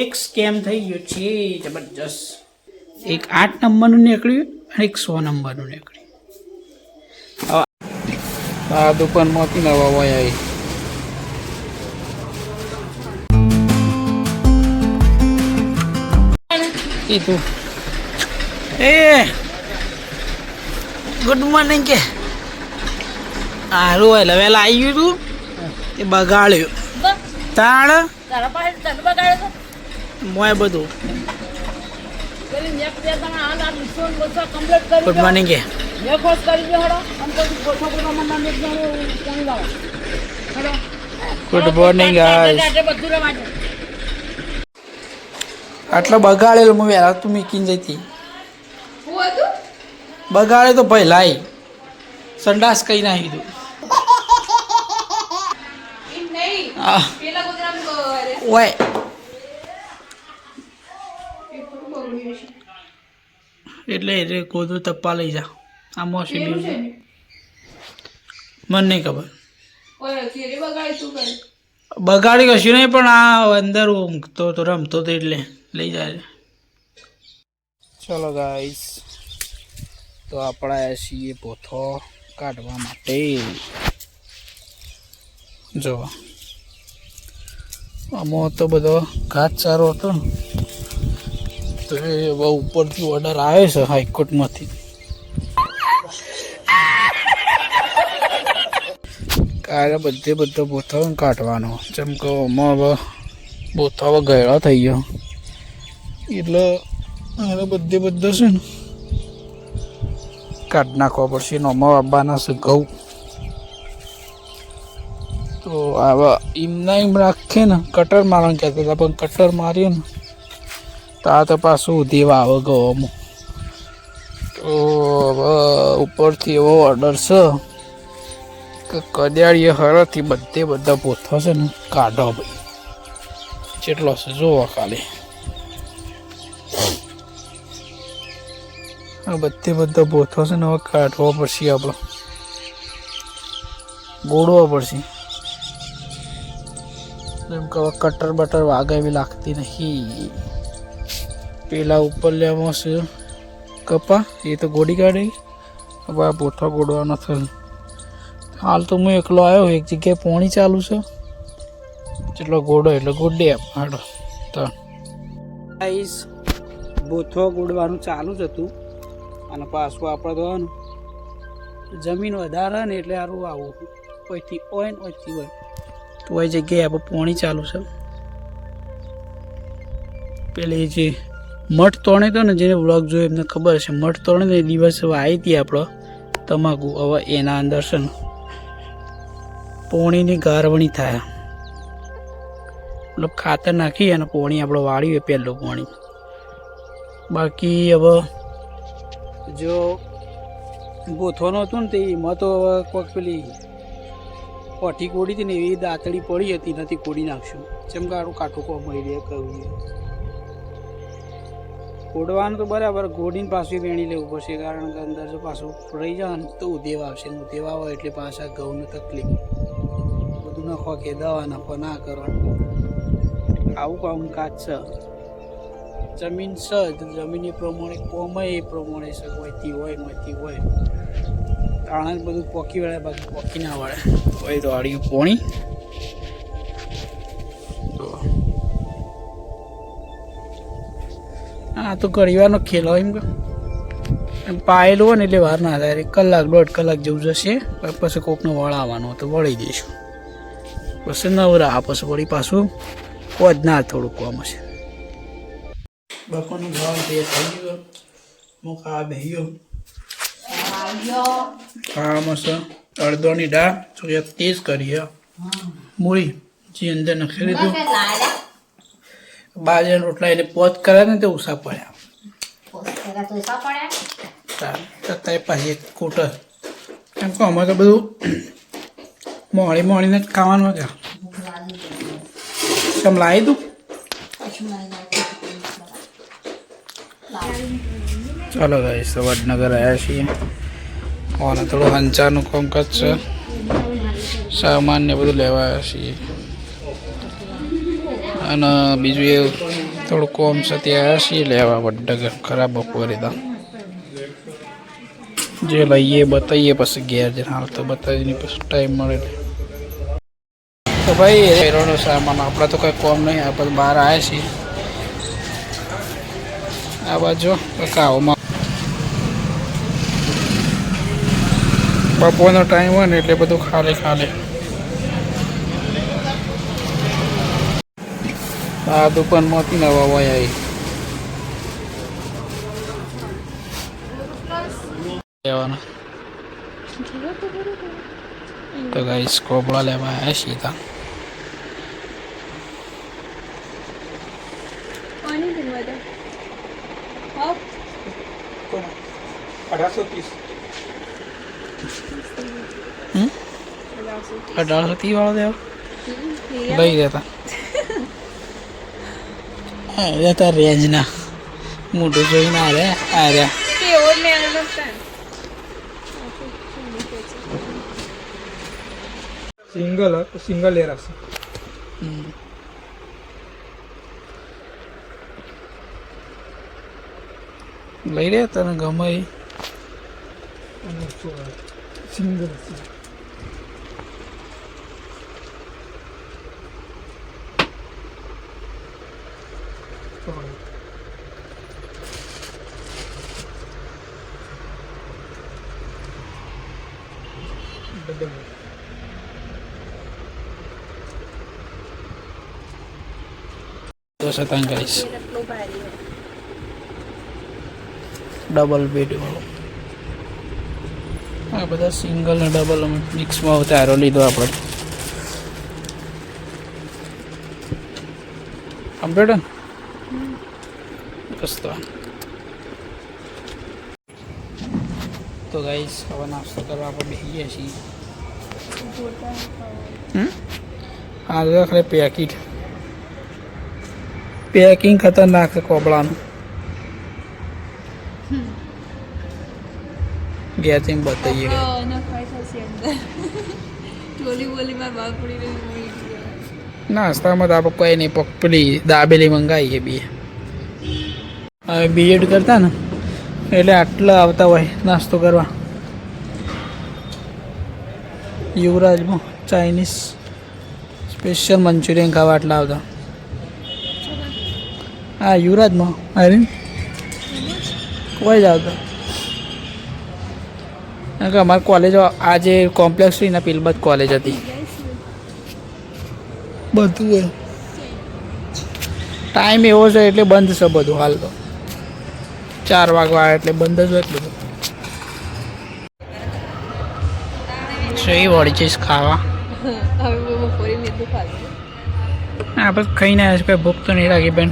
એક સ્કેમ થઈ ગયો. છે જબરજસ્ત. એક આઠ નંબરનું નીકળ્યું અને એક સો નંબરનું નીકળ્યું. આ દુકાનમાંથી નવા હોય આવી. કીધું એ ગુડ મોર્નિંગ કે. સારું એટલે વહેલા આવી ગયું તું. એ બગાડ્યું. તાણ? તારા પાસે તને બગાડે તો મોય બધું. ગુડ મોર્નિંગ કે. ગુડ મોર્નિંગ આટલો બગાડેલો મૂવી વહેલા તું મીકીને જતી. બગાડે તો ભાઈ લાઈ. સંડાસ કઈ નાખી દઉં ઓય. એટલે એટલે કોદું તપ્પા લઈ જા. આ મોસી મને નહીં ખબર. બગાડી કશું નહીં પણ આ અંદર ઊંઘતો તો રમતો તો એટલે લઈ જાય. ચલો ગાઈસ તો આપણા એસીએ છીએ પોથો કાઢવા માટે. જો આમાં તો બધો ઘાટ સારો હતો ને. તો એ હવે ઉપરથી ઓર્ડર આવે છે હાઈકોર્ટમાંથી. કાલે બધે બધો બોથો કાઢવાનો. જેમ કે આમાં હવે બોથો હવે ગયેલો થઈ ગયો. એટલે હવે બધે બધો છે ને કાઢ નાખવા પડશે નોમાં આવવાના છે ઘઉં. તો આવા એમના એમ રાખે ને, કટર મારવાનું કહેતા હતા, પણ કટર મારીએ ને તો તો પાછું દેવા આવે ગવામાં તો ઉપરથી એવો ઓર્ડર છે કે કડિયાળીએ હરથી બધે બધા પોથો છે ને કાઢો ભાઈ. જેટલો છે જોવો ખાલી. આ બધે બધા પોથો છે ને હવે કાઢવો પડશે આપણે. ગોળવો પડશે. એમ કે કટર બટર વાગે એવી લાગતી નહીં. પેલા ઉપર લેવામાં છે કપા, એ તો ગોડી કાઢી. હવે આ પોથો ગોળવાનો થયો હાલ તો હું એકલો આવ્યો, એક જગ્યાએ પોણી ચાલુ છે. જેટલો ગોડો એટલો ગોડે હાડો તો. આઈસ બોથો ગોડવાનું ચાલુ જ હતું. અને પાછું આપણે તો જમીન વધારે ને એટલે સારું આવું. ઓઈથી હોય ને ઓયથી હોય. તો એ જગ્યાએ આપણે પોણી ચાલુ છે. પેલી જે મઠ તોણે તો ને જેને વ્લોગ જોયો એમને ખબર છે. મઠ તોણે ને એ હવે આવી હતી આપણો તમાકુ, હવે એના અંદર છે ને પોણીની ગારવણી થાય. મતલબ ખાતર નાખી અને પોણી આપણે વાળ્યું પહેલું પોણી. બાકી હવે જો ગોથવાનું હતું ને તે, એમાં તો હવે કોઈક પેલી કોઠી કોડી હતી ને એવી દાંતળી પડી હતી નથી કોડી નાખશું. જેમ કે આડું કાઠું કોમ મળી રહે કહ્યું કોડવાનું તો બરાબર ગોડીને પાછું વેણી લેવું પડશે, કારણ કે અંદર જો પાછું રહી જાય ને તો ઉદેવ આવશે ઉદેવ આવે એટલે પાછા ઘઉંની તકલીફ. બધું નખો કે દવા નખો, ના કરો. આવું કામકાજ છે. જમીન છે જમીન એ પ્રમાણે કોમય એ પ્રમાણે છે હોયથી હોય મતી હોય. કારણ બધું પોકી વળે, બાકી પોકી ના વળે. હોય તો આડ્યું પોણી. હા, તો ઘડીવારનો ખેલ હોય એમ કે. પાયેલું હોય ને એટલે વાર ના થાય. કલાક, દોઢ કલાક જેવું જશે, પછી કોકને વળાવવાનું તો વળી દઈશું પછી નવરા પછી વળી પાછું કોજ ના થોડુંક કોમ હશે. બપોરનું ભાવ તે થઈ ગયો. હું ખાવા બેહ્યો ખાવામાં છે અડધોની દાળ. થોડી તેજ કરી મૂળી. જે અંદર નખેલી દીધું બાજરાના રોટલા એને પોત કર્યા ને તે ઉષા પડ્યા છતાંય પાછી કૂટર. એમ કહો અમારે તો બધું મોડી મોડીને જ ખાવાનું હતા કેમ લાવી દઉં? ચાલો ગાઈસ તો વડનગર આવ્યા છીએ. અને થોડું હંચાનું કોમકાજ છે. સામાન ને બધું લેવા આવ્યા છીએ. અને બીજું એ થોડું કોમ છે ત્યાં છીએ લેવા વડનગર ખરાબ બપોરે તો. જે લઈએ બતાવીએ પછી ઘેર જઈને. હાલ તો બતાવીને પછી ટાઈમ મળે. તો ભાઈ હેરોનો સામાન, આપણા તો કંઈ કોમ નહીં. આપણે બહાર આવ્યા છીએ. આ બાજુ કાઓમાં બપોરનો ટાઈમ હોય ને એટલે બધું ખાલી ખાલી. આ દુકાનમાંથી નવા હોય આવી લેવાના તો ગાઈસ કોબળા લેવા આવ્યા છીએ ત્યાં કોની કિંમત હપ અઢારસો ત્રીસ અઢારસો ત્રીસ વાળો દેવા લઈ જતા હા જતા રેન્જના મોટું જોઈને આવ્યા રહ્યા આ રહ્યા કેવો જ લેવાનો છે સિંગલ સિંગલ એ રાખશે. લઈ રહ્યા તને ગમે સિંગલ. તો છતાં ગાઈશ ડબલ બેડ વાળો આ બધા સિંગલ ને ડબલ મિક્સમાં તારો લીધો આપણે. કમ્પ્લીટ બસ તો તો ગાઈસ હવે નાસ્તો કરવા આપણે બેસીએ ગયા છીએ હમ? ખાલી આખરે પેકિંગ ખતરનાક છે કોબળાનું. ગેસિંગ બતાવીએ નાસ્તામાં તો આપણે કોઈ નહીં પક- પેલી દાબેલી મંગાવીએ બીએ હવે બીએડ કરતા ને એટલે આટલા આવતા હોય નાસ્તો કરવા. યુવરાજમાં ચાઇનીઝ સ્પેશિયલ મંચુરિયન ખાવા આટલા આવતા. હા યુવરાજમાં અરે કોઈ જ આવતો કારણ કે અમારી કોલેજ આ જે કોમ્પ્લેક્સ હતી ને પીલબત કોલેજ હતી. બધું હોય. ટાઈમ એવો છે એટલે બંધ છે બધું હાલ તો. ચાર વાગવા એટલે બંધ જ હોય એટલું બધું. સહી વળી જઈશ ખાવા. હા બસ ખાઈને આવ્યા છે ભૂખ તો નહીં લાગી બેન.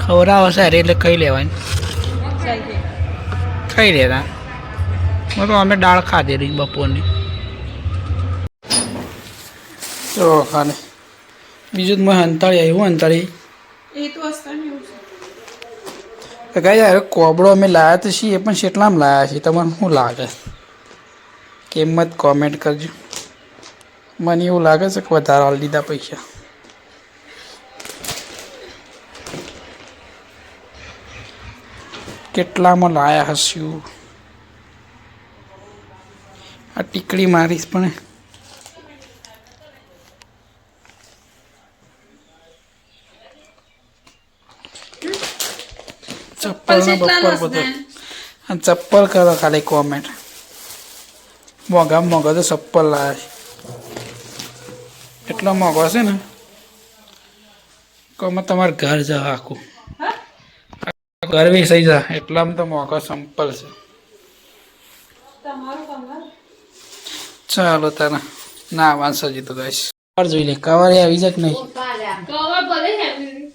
ખવડાવો સારી એટલે ખાઈ લેવાની ખાઈ લેતા. હું તો અમે દાળ ખાધેલી બપોરની. તો ખાને. બીજું તો મેં હંતાળી આવ્યું હંતાળી તો કઈ યાર કોબડો અમે લાયા તો છીએ પણ શેટલામ લાયા છીએ? તમને શું લાગે? કિંમત કોમેન્ટ કરજો. મને એવું લાગે છે કે વધારે લીધા દીધા પૈસા. કેટલામાં લાયા હસ્યું? આ ટીકડી મારીશ પણ. ચપ્પલ ને બધો. આ ચપ્પલ કરો ખાલી કોમેન્ટ મોંઘા મોગો તો ચપ્પલ લાવે એટલો મોંઘો છે ને? કોમાં તમારે ઘર જાવ આખું? ઘર વેસાઈ જા એટલામાં તો મોકો સંપલ છે. ચાલો તારા. ના વાંચો જીતો ગાઈશ. કવર જોઈ લે કવર આવી જાય કે નહીં. કવર ભલે હેવી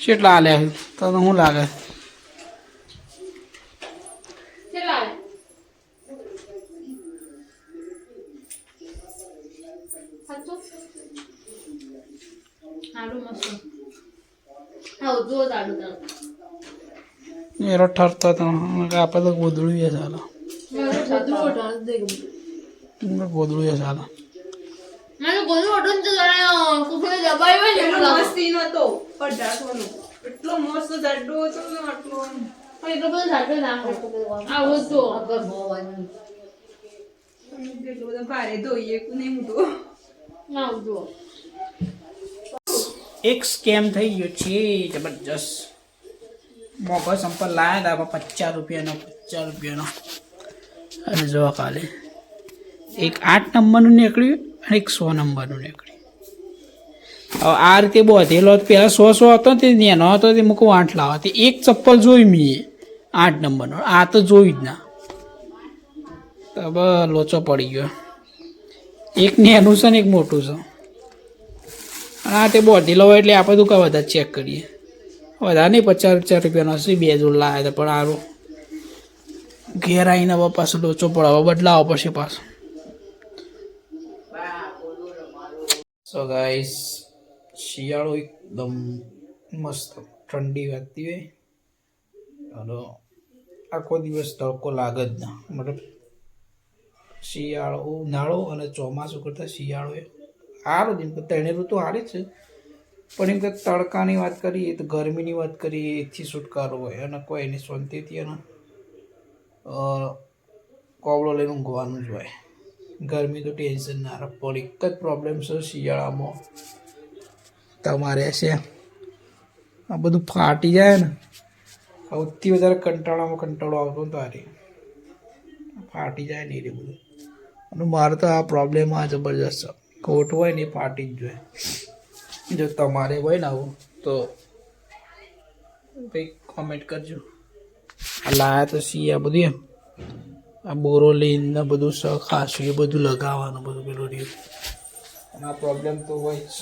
કેટલા આલે? તને શું લાગે? કેટલા હાલું મસ્ત. એરો ઠરતો તો આપણે તો ગોદડું એ ચાલો એ ચાલો ભારે ધોઈએ નહીં હું ના. એક સ્કેમ થઈ ગયો. છે, જબરજસ્ત. મોઘો સંપલ લાયા હતા પચાસ રૂપિયાનો પચાસ રૂપિયાનો. અને જોવા કાલે એક આઠ નંબરનું નીકળ્યું અને એક સો નંબરનું નીકળ્યું. હવે આ રીતે બહુ હતો પહેલાં સો સો હતો તે નેનો હતો તે મૂકું આઠ લાવવા તે એક ચપ્પલ જોઈ મેં આઠ નંબરનો. આ તો જોઈ જ ના. તો લોચો પડી ગયો. એક નેનું છે ને એક મોટું છે. હા તે બોધી લો એટલે આપણે કાં વધારે ચેક કરીએ. વધારે નહીં, પચાસ પચાસ રૂપિયાનો હશે, બે જોડ લાવ્યા હતા, પણ સારું ઘેર આવીને હવે પાછો લોચો પડાવવા બદલાવો પડશે પાછો. સો ગાઈસ શિયાળો એકદમ મસ્ત, ઠંડી વાગતી હોય. અને આખો દિવસ તડકો લાગે જ ના. મતલબ શિયાળો ઉનાળો અને ચોમાસું કરતાં શિયાળો એ સારું જેમ કે ત્રણે ઋતુ સારી છે. પણ એમ કે તડકાની વાત કરીએ તો ગરમીની વાત કરીએ, એથી છુટકારો હોય અને કોઈ એની શાંતિથી અને કોવડો લઈને ઊંઘવાનું જ હોય. ગરમી તો ટેન્શન ના રહે. પણ એક જ પ્રોબ્લેમ છે શિયાળામાં. તમારે છે. આ બધું ફાટી જાય ને, સૌથી વધારે કંટાળામાં કંટાળો આવતો ને તારે. ફાટી જાય ને એ બધું. અને મારે તો આ પ્રોબ્લેમ આ જબરજસ્ત છે. કોટ હોય ને એ પાટી જ જોઈએ. જો તમારે હોય ને આવું, તો કંઈક કોમેન્ટ કરજો. આ લાયા તો સી આ બધું એમ. આ બોરોલીન ને બધું સ, ખાસું એ બધું લગાવવાનું બધું પેલું રહ્યું આ પ્રોબ્લેમ તો હોય જ.